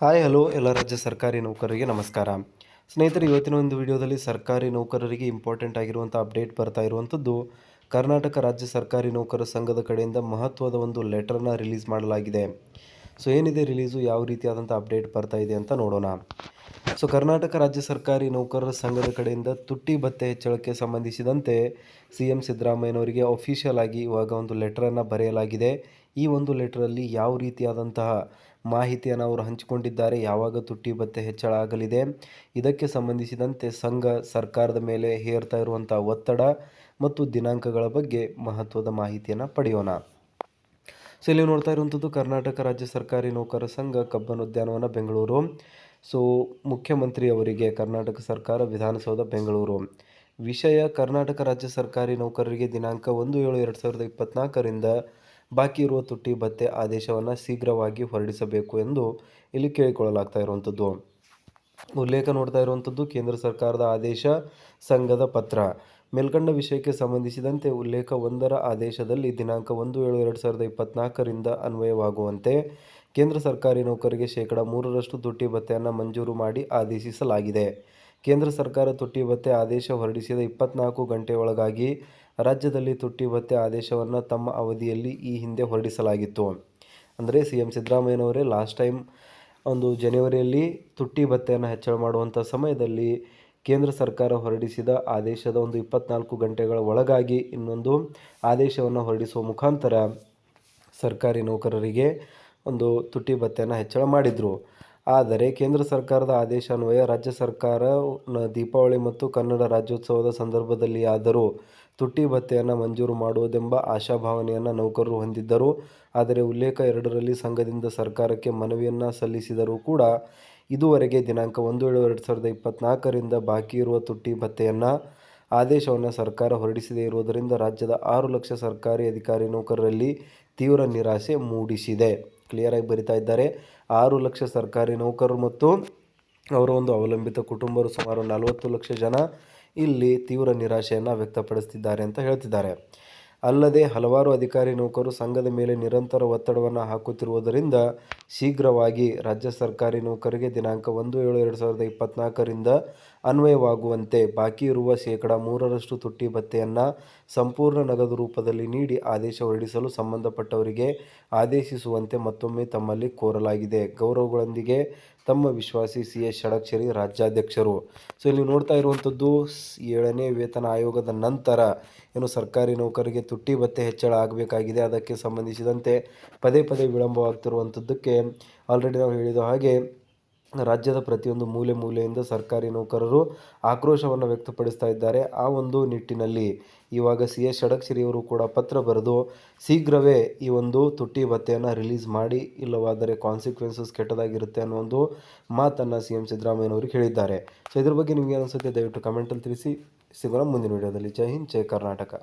Hi hello ಎಲ್ಲ ರಾಜ್ಯ ಸರ್ಕಾರಿ ನೌಕರರಿಗೆ ನಮಸ್ಕಾರ. ಸ್ನೇಹಿತರೆ, ಇವತ್ತಿನ ಒಂದು ವಿಡಿಯೋದಲ್ಲಿ ಸರ್ಕಾರಿ ನೌಕರರಿಗೆ ಇಂಪಾರ್ಟೆಂಟ್ ಆಗಿರುವಂಥ ಅಪ್ಡೇಟ್ ಬರ್ತಾ ಇರುವಂಥದ್ದು ಕರ್ನಾಟಕ ರಾಜ್ಯ ಸರ್ಕಾರಿ ನೌಕರರ ಸಂಘದ ಕಡೆಯಿಂದ ಮಹತ್ವದ ಒಂದು ಲೆಟರ್ನ ರಿಲೀಸ್ ಮಾಡಲಾಗಿದೆ. ಸೊ ಏನಿದೆ ರಿಲೀಸು ಯಾವ ರೀತಿಯಾದಂಥ ಅಪ್ಡೇಟ್ ಬರ್ತಾ ಇದೆ ಅಂತ ನೋಡೋಣ. ಸೊ ಕರ್ನಾಟಕ ರಾಜ್ಯ ಸರ್ಕಾರಿ ನೌಕರರ ಸಂಘದ ಕಡೆಯಿಂದ ತುಟ್ಟಿ ಭತ್ತೆ ಹೆಚ್ಚಳಕ್ಕೆ ಸಂಬಂಧಿಸಿದಂತೆ ಸಿ ಎಂ ಸಿದ್ದರಾಮಯ್ಯನವರಿಗೆ ಅಫಿಷಿಯಲ್ ಆಗಿ ಇವಾಗ ಒಂದು ಲೆಟ್ರನ್ನು ಬರೆಯಲಾಗಿದೆ. ಈ ಒಂದು ಲೆಟ್ರಲ್ಲಿ ಯಾವ ರೀತಿಯಾದಂತಹ ಮಾಹಿತಿಯನ್ನು ಅವರು ಹಂಚಿಕೊಂಡಿದ್ದಾರೆ, ಯಾವಾಗ ತುಟ್ಟಿ ಭತ್ತೆ ಹೆಚ್ಚಳ ಆಗಲಿದೆ, ಇದಕ್ಕೆ ಸಂಬಂಧಿಸಿದಂತೆ ಸಂಘ ಸರ್ಕಾರದ ಮೇಲೆ ಹೇರ್ತಾ ಇರುವಂಥ ಒತ್ತಡ ಮತ್ತು ದಿನಾಂಕಗಳ ಬಗ್ಗೆ ಮಹತ್ವದ ಮಾಹಿತಿಯನ್ನು ಪಡೆಯೋಣ. ಸೊ ಇಲ್ಲಿ ನೋಡ್ತಾ ಇರುವಂಥದ್ದು ಕರ್ನಾಟಕ ರಾಜ್ಯ ಸರ್ಕಾರಿ ನೌಕರರ ಸಂಘ ಕಬ್ಬನ್ ಉದ್ಯಾನವನ, ಬೆಂಗಳೂರು. ಸೊ ಮುಖ್ಯಮಂತ್ರಿ ಅವರಿಗೆ ಕರ್ನಾಟಕ ಸರ್ಕಾರ, ವಿಧಾನಸೌಧ, ಬೆಂಗಳೂರು. ವಿಷಯ, ಕರ್ನಾಟಕ ರಾಜ್ಯ ಸರ್ಕಾರಿ ನೌಕರರಿಗೆ ದಿನಾಂಕ ಒಂದು ಏಳು ಎರಡು ಸಾವಿರದ ಇಪ್ಪತ್ತ್ನಾಲ್ಕರಿಂದ ಬಾಕಿ ಇರುವ ತುಟ್ಟಿ ಭತ್ತೆ ಆದೇಶವನ್ನು ಶೀಘ್ರವಾಗಿ ಹೊರಡಿಸಬೇಕು ಎಂದು ಇಲ್ಲಿ ಕೇಳಿಕೊಳ್ಳಲಾಗ್ತಾ ಇರುವಂಥದ್ದು. ಉಲ್ಲೇಖ ನೋಡ್ತಾ ಇರುವಂಥದ್ದು ಕೇಂದ್ರ ಸರ್ಕಾರದ ಆದೇಶ, ಸಂಘದ ಪತ್ರ. ಮೇಲ್ಕಂಡ ವಿಷಯಕ್ಕೆ ಸಂಬಂಧಿಸಿದಂತೆ ಉಲ್ಲೇಖ ಒಂದರ ಆದೇಶದಲ್ಲಿ ದಿನಾಂಕ ಒಂದು ಏಳು ಎರಡು ಸಾವಿರದ ಇಪ್ಪತ್ನಾಲ್ಕರಿಂದ ಅನ್ವಯವಾಗುವಂತೆ ಕೇಂದ್ರ ಸರ್ಕಾರಿ ನೌಕರಿಗೆ ಶೇಕಡ ಮೂರರಷ್ಟು ತುಟ್ಟಿ ಭತ್ತೆಯನ್ನು ಮಂಜೂರು ಮಾಡಿ ಆದೇಶಿಸಲಾಗಿದೆ. ಕೇಂದ್ರ ಸರ್ಕಾರ ತುಟ್ಟಿ ಭತ್ಯೆ ಆದೇಶ ಹೊರಡಿಸಿದ ಇಪ್ಪತ್ನಾಲ್ಕು ಗಂಟೆಯೊಳಗಾಗಿ ರಾಜ್ಯದಲ್ಲಿ ತುಟ್ಟಿ ಭತ್ಯೆ ಆದೇಶವನ್ನು ತಮ್ಮ ಅವಧಿಯಲ್ಲಿ ಈ ಹಿಂದೆ ಹೊರಡಿಸಲಾಗಿತ್ತು. ಅಂದರೆ ಸಿ ಎಂ ಸಿದ್ದರಾಮಯ್ಯನವರೇ ಲಾಸ್ಟ್ ಟೈಮ್ ಒಂದು ಜನವರಿಯಲ್ಲಿ ತುಟ್ಟಿ ಭತ್ತೆಯನ್ನು ಹೆಚ್ಚಳ ಮಾಡುವಂಥ ಸಮಯದಲ್ಲಿ ಕೇಂದ್ರ ಸರ್ಕಾರ ಹೊರಡಿಸಿದ ಆದೇಶದ ಒಂದು ಇಪ್ಪತ್ನಾಲ್ಕು ಗಂಟೆಗಳ ಒಳಗಾಗಿ ಇನ್ನೊಂದು ಆದೇಶವನ್ನು ಹೊರಡಿಸುವ ಮುಖಾಂತರ ಸರ್ಕಾರಿ ನೌಕರರಿಗೆ ಒಂದು ತುಟ್ಟಿ ಭತ್ತೆಯನ್ನು ಹೆಚ್ಚಳ ಮಾಡಿದರು. ಆದರೆ ಕೇಂದ್ರ ಸರ್ಕಾರದ ಆದೇಶ ಅನ್ವಯ ರಾಜ್ಯ ಸರ್ಕಾರ ದೀಪಾವಳಿ ಮತ್ತು ಕನ್ನಡ ರಾಜ್ಯೋತ್ಸವದ ಸಂದರ್ಭದಲ್ಲಿ ಆದರೂ ತುಟ್ಟಿ ಭತ್ತೆಯನ್ನು ಮಂಜೂರು ಮಾಡುವುದೆಂಬ ಆಶಾಭಾವನೆಯನ್ನು ನೌಕರರು ಹೊಂದಿದ್ದರು. ಆದರೆ ಉಲ್ಲೇಖ ಎರಡರಲ್ಲಿ ಸಂಘದಿಂದ ಸರ್ಕಾರಕ್ಕೆ ಮನವಿಯನ್ನು ಸಲ್ಲಿಸಿದರೂ ಕೂಡ ಇದುವರೆಗೆ ದಿನಾಂಕ ಒಂದು ಏಳು ಎರಡು ಸಾವಿರದ ಇಪ್ಪತ್ತ್ನಾಲ್ಕರಿಂದ ಬಾಕಿ ಇರುವ ತುಟ್ಟಿ ಭತ್ತೆಯನ್ನು ಆದೇಶವನ್ನು ಸರ್ಕಾರ ಹೊರಡಿಸದೇ ಇರುವುದರಿಂದ ರಾಜ್ಯದ ಆರು ಲಕ್ಷ ಸರ್ಕಾರಿ ಅಧಿಕಾರಿ ನೌಕರರಲ್ಲಿ ತೀವ್ರ ನಿರಾಸೆ ಮೂಡಿಸಿದೆ. ಕ್ಲಿಯರಾಗಿ ಬರಿತಾ ಇದ್ದಾರೆ. ಆರು ಲಕ್ಷ ಸರ್ಕಾರಿ ನೌಕರರು ಮತ್ತು ಅವರ ಒಂದು ಅವಲಂಬಿತ ಕುಟುಂಬರು ಸುಮಾರು ನಲವತ್ತು ಲಕ್ಷ ಜನ ಇಲ್ಲಿ ತೀವ್ರ ನಿರಾಶೆಯನ್ನು ವ್ಯಕ್ತಪಡಿಸ್ತಿದ್ದಾರೆ ಅಂತ ಹೇಳ್ತಿದ್ದಾರೆ. ಅಲ್ಲದೆ ಹಲವಾರು ಅಧಿಕಾರಿ ನೌಕರರು ಸಂಘದ ಮೇಲೆ ನಿರಂತರ ಒತ್ತಡವನ್ನು ಹಾಕುತ್ತಿರುವುದರಿಂದ ಶೀಘ್ರವಾಗಿ ರಾಜ್ಯ ಸರ್ಕಾರಿ ನೌಕರಿಗೆ ದಿನಾಂಕ ಒಂದು ಏಳು ಎರಡು ಸಾವಿರದ ಇಪ್ಪತ್ತ್ನಾಲ್ಕರಿಂದ ಅನ್ವಯವಾಗುವಂತೆ ಬಾಕಿ ಇರುವ ಶೇಕಡಾ ಮೂರರಷ್ಟು ತುಟ್ಟಿ ಭತ್ಯೆಯನ್ನು ಸಂಪೂರ್ಣ ನಗದು ರೂಪದಲ್ಲಿ ನೀಡಿ ಆದೇಶ ಹೊರಡಿಸಲು ಸಂಬಂಧಪಟ್ಟವರಿಗೆ ಆದೇಶಿಸುವಂತೆ ಮತ್ತೊಮ್ಮೆ ತಮ್ಮಲ್ಲಿ ಕೋರಲಾಗಿದೆ. ಗೌರವಗಳೊಂದಿಗೆ ತಮ್ಮ ವಿಶ್ವಾಸಿ ಸಿ ಎಸ್ ಷಡಕ್ಷರಿ ರಾಜ್ಯಾಧ್ಯಕ್ಷರು. ಸೊ ಇಲ್ಲಿ ನೋಡ್ತಾ ಇರುವಂಥದ್ದು ಏಳನೇ ವೇತನ ಆಯೋಗದ ನಂತರ ಏನು ಸರ್ಕಾರಿ ನೌಕರಿಗೆ ತುಟ್ಟಿ ಭತ್ತೆ ಹೆಚ್ಚಳ ಆಗಬೇಕಾಗಿದೆ. ಅದಕ್ಕೆ ಸಂಬಂಧಿಸಿದಂತೆ ಪದೇ ಪದೇ ವಿಳಂಬವಾಗ್ತಿರುವಂಥದ್ದಕ್ಕೆ ಆಲ್ರೆಡಿ ನಾವು ಹೇಳಿದ ಹಾಗೆ ರಾಜ್ಯದ ಪ್ರತಿಯೊಂದು ಮೂಲೆ ಮೂಲೆಯಿಂದ ಸರ್ಕಾರಿ ನೌಕರರು ಆಕ್ರೋಶವನ್ನು ವ್ಯಕ್ತಪಡಿಸ್ತಾ ಇದ್ದಾರೆ. ಆ ಒಂದು ನಿಟ್ಟಿನಲ್ಲಿ ಇವಾಗ ಸಿ ಎಸ್ ಷಡಕ್ಷರಿಯವರು ಕೂಡ ಪತ್ರ ಬರೆದು ಶೀಘ್ರವೇ ಈ ಒಂದು ತುಟ್ಟಿ ಭತ್ತೆಯನ್ನು ರಿಲೀಸ್ ಮಾಡಿ, ಇಲ್ಲವಾದರೆ ಕಾನ್ಸಿಕ್ವೆನ್ಸಸ್ ಕೆಟ್ಟದಾಗಿರುತ್ತೆ ಅನ್ನೋ ಒಂದು ಮಾತನ್ನು ಸಿ ಎಂ ಸಿದ್ದರಾಮಯ್ಯನವರು ಹೇಳಿದ್ದಾರೆ. ಸೊ ಇದ್ರ ಬಗ್ಗೆ ನಿಮಗೆ ಅನಿಸುತ್ತೆ ದಯವಿಟ್ಟು ಕಮೆಂಟಲ್ಲಿ ತಿಳಿಸಿ. ಸಿಗೋಣ ಮುಂದಿನ ವಿಡಿಯೋದಲ್ಲಿ ಜೈ ಹಿಂದ್, ಜೈ ಕರ್ನಾಟಕ.